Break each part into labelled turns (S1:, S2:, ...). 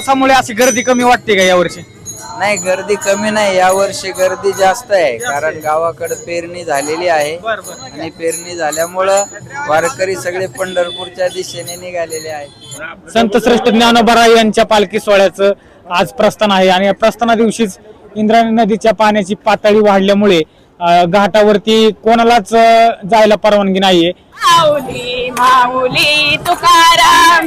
S1: पावसामुळे अशी गर्दी कमी वाटते का यावर्षी?
S2: नाही गर्दी कमी नाही. यावर्षी गर्दी जास्त आहे. कारण गावाकडे पेरणी झालेली आहे. आणि पेरणी झाल्यामुळं वारकरी सगळे पंढरपूरच्या दिशेने निघालेले आहेत.
S1: संत श्रेष्ठ ज्ञानोबा यांच्या पालखी सोहळ्याचं आज प्रस्थान आहे. आणि या प्रस्थाना दिवशीच इंद्रायणी नदीच्या पाण्याची पातळी वाढल्यामुळे अं, घाटावरती कोणालाच अं, जायला परवानगी नाहीये.
S3: माऊली माऊली तुकाराम.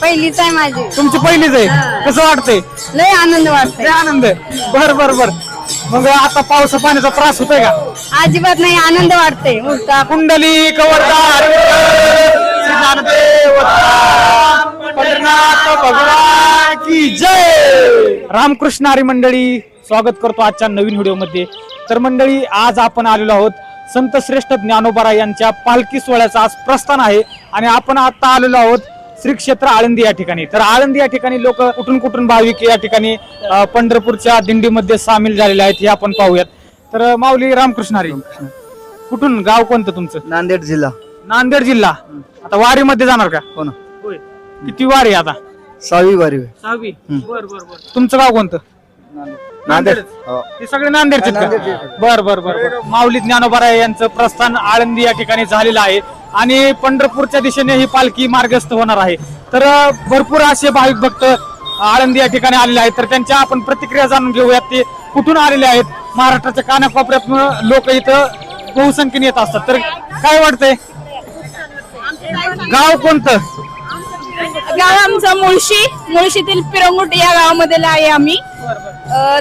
S4: पहिलीच आहे माझी.
S1: तुमची पहिलीच आहे? कसं वाटतंय?
S4: लय आनंद वाटतोय.
S1: लय आनंद बर बर बर. मग आता पावसा पाण्याचा त्रास होतोय का?
S4: अजिबात नाही आनंद वाटते उलटा.
S1: कुंडली कवरदार ज्ञानदेव पंढरीनाथ भगवान की जय! रामकृष्ण हरी मंडळी स्वागत करतो आजच्या नवीन व्हिडिओमध्ये तर मंडळी आज आपण आलेलो आहोत संत श्रेष्ठ ज्ञानोबारा यांच्या पालखी सोहळ्याचं आज प्रस्थान आहे आणि आपण आता आलेलो आहोत श्री क्षेत्र आळंदी या ठिकाणी. तर आळंदी या ठिकाणी लोक कुठून कुठून भाविक या ठिकाणी पंढरपूरच्या दिंडीमध्ये सामील झालेले आहेत हे आपण पाहूयात. तर माऊली रामकृष्ण हरी कुठून गाव कोणतं तुमचं?
S2: नांदेड जिल्हा.
S1: नांदेड जिल्हा. आता वारीमध्ये जाणार का?
S2: हो ना.
S1: किती वारी आता?
S2: सहावी वारी
S1: सहावी. बर बर बर. तुमचं गाव कोणतं?
S2: नांदेड.
S1: ते सगळे नांदेडचे बर बर बर बर. माऊली ज्ञानोबा यांचं प्रस्थान आळंदी या ठिकाणी झालेलं आहे. आणि पंढरपूरच्या दिशेने ही पालखी मार्गस्थ होणार आहे. तर अं, भरपूर असे भाविक भक्त आळंदी या ठिकाणी आलेले आहेत. तर त्यांच्या आपण प्रतिक्रिया जाणून घेऊयात ते कुठून आलेले आहेत. महाराष्ट्राच्या कानाकोपऱ्यात लोक इथं बहुसंख्येने येत असतात. तर काय वाटतंय? गाव कोणतं?
S3: गाव आमचं मुळशी. मुळशीतील पिरंगुट या गावामध्ये आहे आम्ही.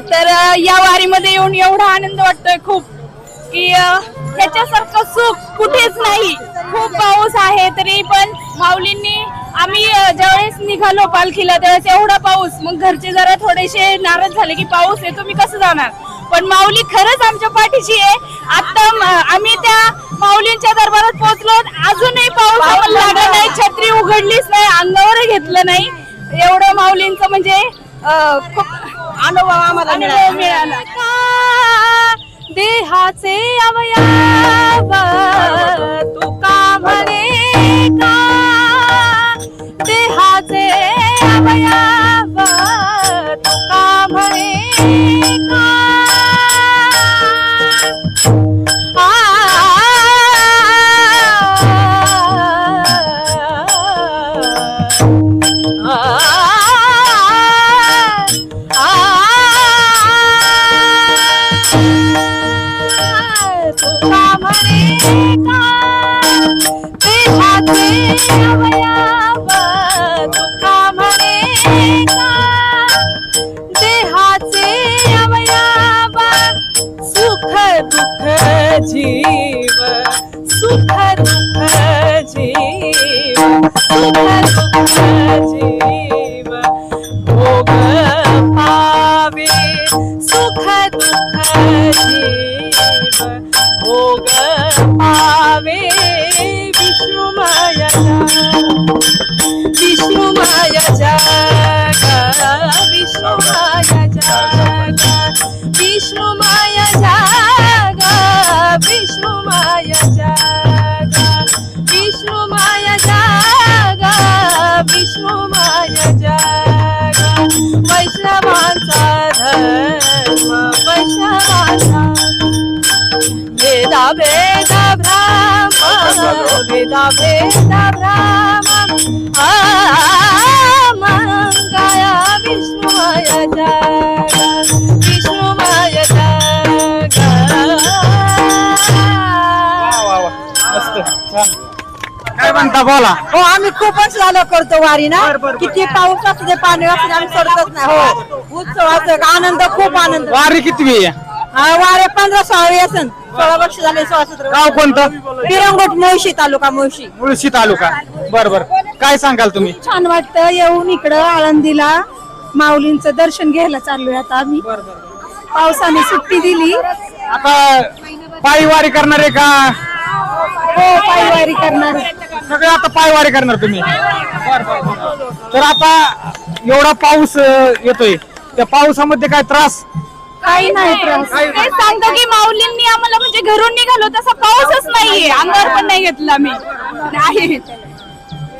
S3: तर या वारीमध्ये येऊन एवढा आनंद वाटतोय खूप की ह्याच्यासारखं सुख कुठेच नाही. खूप पाऊस आहे तरी पण माऊलींनी आम्ही ज्यावेळेस निघालो पालखीला त्यावेळेस एवढा पाऊस. मग घरचे जरा थोडेसे नाराज झाले की पाऊस येतो मी कसं जाणार? पण माऊली खरंच आमच्या पाठीशी आहे. आता आम्ही त्या माऊलींच्या दरबारात पोहोचलो. अजूनही पाऊस आम्हाला लागला नाही छत्री उघडलीच नाही अंगावर घेतलं नाही. एवढं माऊलींचं म्हणजे खूप अनुभव आम्हाला मिळाला. देहाचे अवयव तुका म्हणे का जीव सुख दुःख जीव सुख दुःख वेद ब्राह्मण वेदा वेद ब्राह्मण मंगाय विष्णुमय विष्णुमय
S1: काय म्हणता बोला.
S4: हो आम्ही खूपच लाल करतो वारी ना. किती पाऊस असू दे पाणी असू दे आम्ही सोडतच नाही. हो उत्सवाचा आनंद खूप आनंद.
S1: वारी किती आहे
S4: हा, वारे पंधरा सोळावी असन सोळा वर्ष झाले सोळा सतरा
S1: गाव कोणतं?
S4: पिरंगोट मुळशी तालुका मुळशी.
S1: मुळशी तालुका. बर बर. काय सांगाल तुम्ही?
S4: छान वाटतं. येऊन इकडं आळंदीला माऊलींचं दर्शन घ्यायला चाललोय आता आम्ही पावसाने सुट्टी दिली.
S1: आता पायवारी करणार आहे का?
S4: हो पायवारी करणार.
S1: सगळे आता पायवारी करणार तुम्ही. तर आता एवढा पाऊस अं, येतोय. त्या पावसामध्ये काय त्रास?
S4: काही नाही त्रास
S3: ते सांगतो की माऊलींनी आम्हाला म्हणजे घरून निघालो तसा पाऊसच नाहीये. अंगावर पण नाही घेतला आम्ही नाही.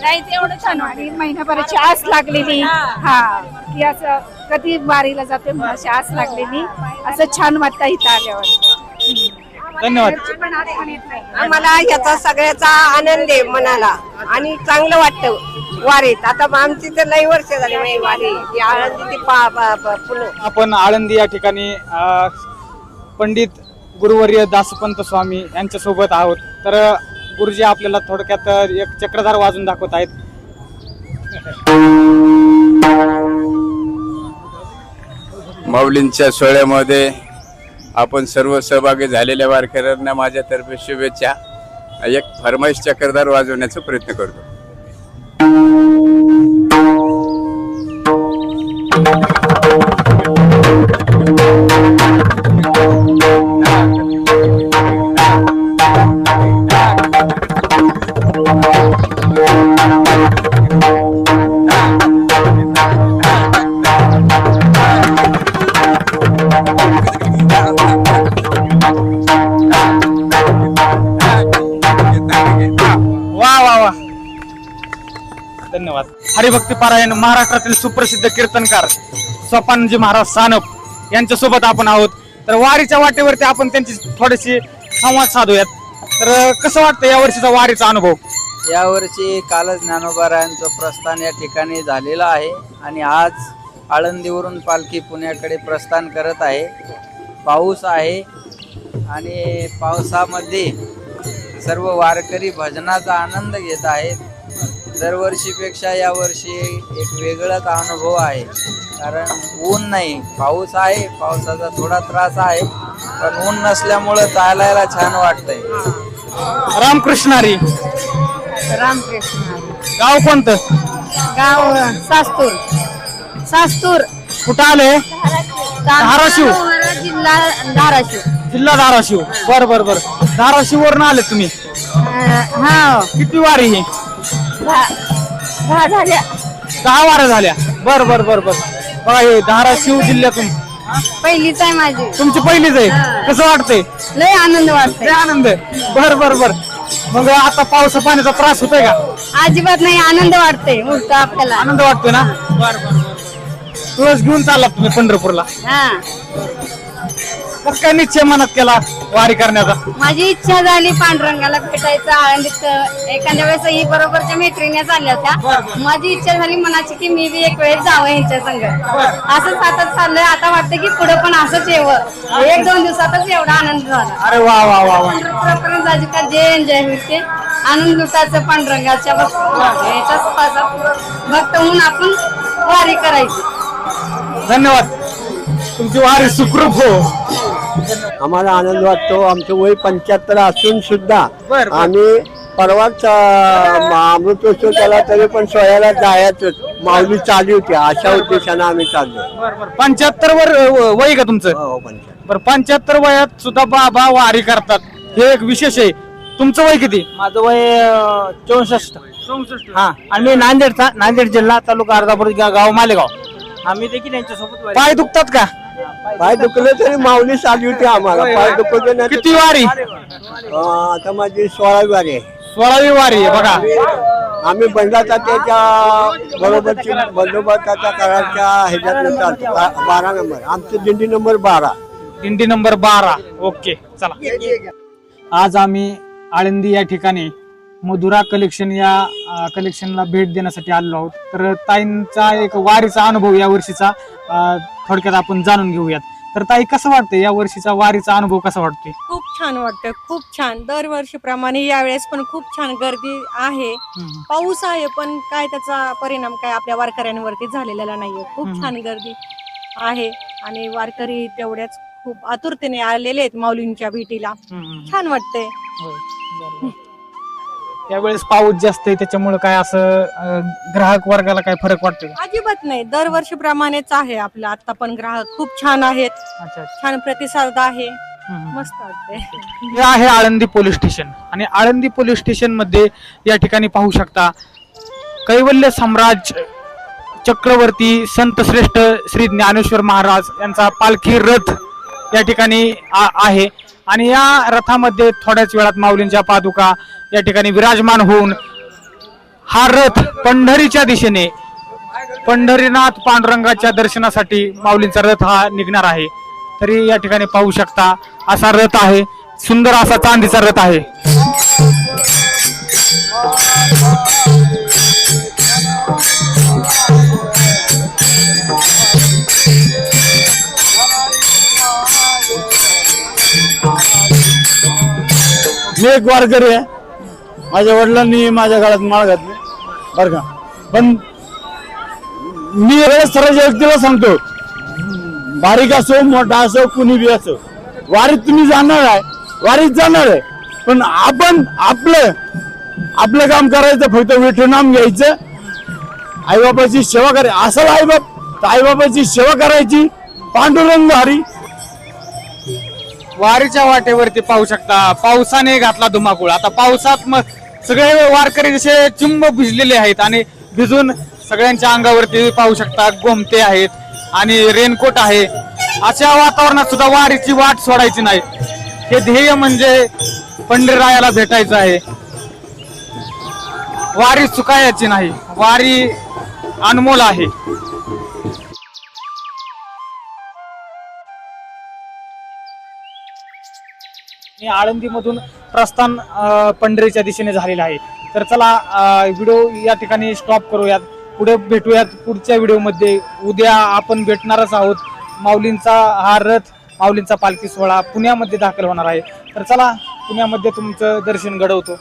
S3: नाही ते एवढं छान
S5: आणि महिनाभराची आस लागलेली. हा. की असं कधी वारीला जाते म्हणून अशी आस लागलेली. असं छान वाटतं इथं आल्यावर.
S1: धन्यवाद.
S6: आम्हाला ह्याचा सगळ्याचा आनंद आहे मनाला. आणि चांगलं वाटतं. वारीत. आता आमची तर लई वर्ष झाली वारी. ती आळंदी ती पा पा- पा- पुणे
S1: आपण आळंदी या ठिकाणी अं, पंडित गुरुवर्य दासपंत स्वामी यांच्या सोबत आहोत. तर गुरुजी आपल्याला थोडक्यात अं, एक चक्रधार वाजून दाखवत आहेत.
S7: माऊलींच्या सोहळ्यामध्ये आपण सर्व सहभागी झालेल्या वारकऱ्यांना माझ्यातर्फे शुभेच्छा. एक फरमाईश चक्रधार वाजवण्याचा प्रयत्न करतो.
S1: वा वा वा. धन्यवाद. हरिभक्ती पारायण महाराष्ट्रातील सुप्रसिद्ध कीर्तनकार स्वपानजी महाराज सानप यांच्यासोबत आपण आहोत. तर वारीच्या वाटेवरती आपण त्यांची थोडीशी संवाद साधूयात. तर कसं वाटतं या वर्षीचा वारीचा अनुभव?
S2: यावर्षी कालच ज्ञानोबारायांचं प्रस्थान या ठिकाणी झालेलं आहे आणि आज आळंदीवरून पालखी पुण्याकडे प्रस्थान करत आहे. पाऊस आहे आणि पावसामध्ये सर्व वारकरी भजनाचा आनंद घेत आहेत. दरवर्षीपेक्षा यावर्षी एक वेगळाच अनुभव आहे. कारण ऊन नाही पाऊस आहे पावसाचा थोडा त्रास आहे पण ऊन नसल्यामुळं चालायला छान वाटतंय.
S1: रामकृष्णारी.
S4: रामकृष्ण.
S1: गाव कोणतं?
S4: गाव सास्तूर. सास्तूर.
S1: कुठं आलंय धाराशिव.
S4: जिल्हा धाराशिव.
S1: जिल्हा धाराशिव. बर बर बर. धाराशिव वरून आले तुम्ही.
S4: हा.
S1: किती वारी ही?
S4: दहा झाल्या.
S1: दहा वाऱ्या झाल्या. बर बर बर बर. बघा हे धाराशिव जिल्ह्यातून.
S4: पहिलीच आहे माझी.
S1: तुमची पहिलीच आहे. कसं वाटतंय?
S4: लय आनंद वाटतोय.
S1: लय आनंद बर बर बर. मग आता पावसा पाण्याचा त्रास होतोय का?
S4: अजिबात नाही आनंद उलट आपल्याला.
S1: आनंद वाटतोय ना? बर बर तुळस घेऊन चालला तुम्ही पंढरपूरला?
S4: हा.
S1: कसं काय निश्चय मनात केला वारी करण्याचा?
S4: माझी इच्छा झाली पांडुरंगाला भेटायचं आळंदीत एखाद्या वेळेस ही बरोबरच्या मैत्रिणी आल्या होत्या. माझी इच्छा झाली मनाची की मी बी एक वेळेस जावं यांच्या संग. असंच आता चाललंय आता वाटतं की पुढे पण असंच येवं. एक दोन दिवसातच एवढा आनंद झाला.
S1: अरे वा वा वा वा.
S4: जायची का जे एन्जॉय होईल ते आनंद लुटायचं पांडुरंगाच्या भक्त याच्याच पासात भक्त होऊन आपण वारी करायची.
S1: धन्यवाद. तुमची वारी सुखरूप हो.
S8: आम्हाला आनंद वाटतो. आमचं वय पंच्याहत्तर असून सुद्धा
S1: बर, बर.
S8: आम्ही परवाच अं, अमृतोत्सव केला तरी पण सोहळ्याला जायचंच माऊली चालू होती. अशा उद्देशानं आम्ही चाललो.
S1: पंच्याहत्तर वर अ, वय का तुमचं?
S8: हो, पंच्याहत्तर.
S1: बरं पंच्याहत्तर वयात सुद्धा बाबा वारी करतात. हे एक विशेष आहे. तुमचं वय किती?
S9: माझं वय चौसष्ट. हा आणि मी नांदेडचा नांदेड जिल्हा तालुका अर्धापूर गा- गाव मालेगाव. आम्ही देखील यांच्यासोबत
S1: पाय दुखतात का?
S8: पाय दुखले तरी माऊली चालू होती आम्हाला. पाय दुखले नाही
S1: किती वारी?
S8: अं, आता माझी सोळावी वारी आहे.
S1: सोळावी वारी आहे बघा.
S8: आम्ही बंडाचा त्याच्या बरोबरची बंदोबस्ताच्या कराच्या ह्याच्यात चालतो बा- बारा नंबर. आमचं दिंडी नंबर बारा.
S1: दिंडी नंबर बारा. ओके चला. आज आम्ही आळंदी या ठिकाणी मधुरा कलेक्शन या कलेक्शनला भेट देण्यासाठी आलेलो आहोत. तर ताईंचा एक वारीचा अनुभव या वर्षीचा थोडक्यात आपण जाणून घेऊयात. तर ताई कसं वाटतं या वर्षीचा वारीचा अनुभव कसा वाटतोय?
S6: खूप छान वाटतं खूप छान. दरवर्षीप्रमाणे यावेळेस पण खूप छान गर्दी आहे. पाऊस आहे पण काय त्याचा परिणाम काय आपल्या वारकऱ्यांवरती झालेला नाहीये. खूप. छान गर्दी आहे. आणि वारकरी तेवढ्याच खूप आतुरतेने आलेले आहेत माऊलींच्या भेटीला. छान वाटतंय.
S1: त्यावेळेस पाऊस जास्त आहे त्याच्यामुळे काय असं अं, ग्राहक वर्गाला काय फरक वाटतो का?
S6: अजिबात नाही. दरवर्षीप्रमाणेच आहे आपलं. आता पण ग्राहक खूप छान आहेत.
S1: अच्छा अच्छा.
S6: छान प्रतिसाद आहे.
S1: हम्म.
S6: मस्त वाटतंय.
S1: हे आहे आळंदी पोलीस स्टेशन. आणि आळंदी पोलीस स्टेशनमध्ये या ठिकाणी पाहू शकता कैवल्य सम्राज चक्रवर्ती संत श्रेष्ठ श्री ज्ञानेश्वर महाराज यांचा पालखी रथ या ठिकाणी आ- आहे. आणि या रथामध्ये थोड्याच वेळात माऊलींच्या पादुका या ठिकाणी विराजमान होऊन हा रथ पंढरीच्या दिशेने पंढरीनाथ पांडुरंगाच्या दर्शनासाठी माऊलींचा रथ हा निघणार आहे. तरी या ठिकाणी पाहू शकता असा रथ आहे सुंदर असा चांदीचा रथ आहे.
S10: एक वारकरी आहे माझ्या वडिलांनी माझ्या काळात माळ घातली. बर का? पण मी वेळेस सर्व व्यक्तीला सांगतो बारीक असो मोठा असो कुणी बी असो वारीत तुम्ही जाणार आहे वारीत जाणार आहे. पण आपण आपलं आपलं काम करायचं फक्त विठू नाम घ्यायचं. आईबापाची सेवा करायची. असं आईबाप तर आईबापाची सेवा करायची. पांडुरंग हरी
S1: वारीच्या वाटेवरती पाहू शकता. पावसाने घातला धुमाकूळ. आता पावसात मग सगळे वारकरी जसे चिंब भिजलेले आहेत आणि भिजून सगळ्यांच्या अंगावरती पाहू शकता गोमते आहेत आणि रेनकोट आहे. अशा वातावरणात सुद्धा वारीची वाट सोडायची नाही. हे ध्येय म्हणजे पंढरीरायाला भेटायचं आहे. वारी चुकायची नाही. वारी अनमोल आहे. आणि आळंदीमधून प्रस्थान पंढरीच्या दिशेने झालेलं आहे. तर चला व्हिडिओ या ठिकाणी स्टॉप करूयात. पुढे भेटूयात पुढच्या व्हिडिओमध्ये. उद्या आपण भेटणारच आहोत. माऊलींचा हा रथ माऊलींचा पालखी सोहळा पुण्यामध्ये दाखल होणार आहे. तर चला पुण्यामध्ये तुमचं दर्शन घडवतो.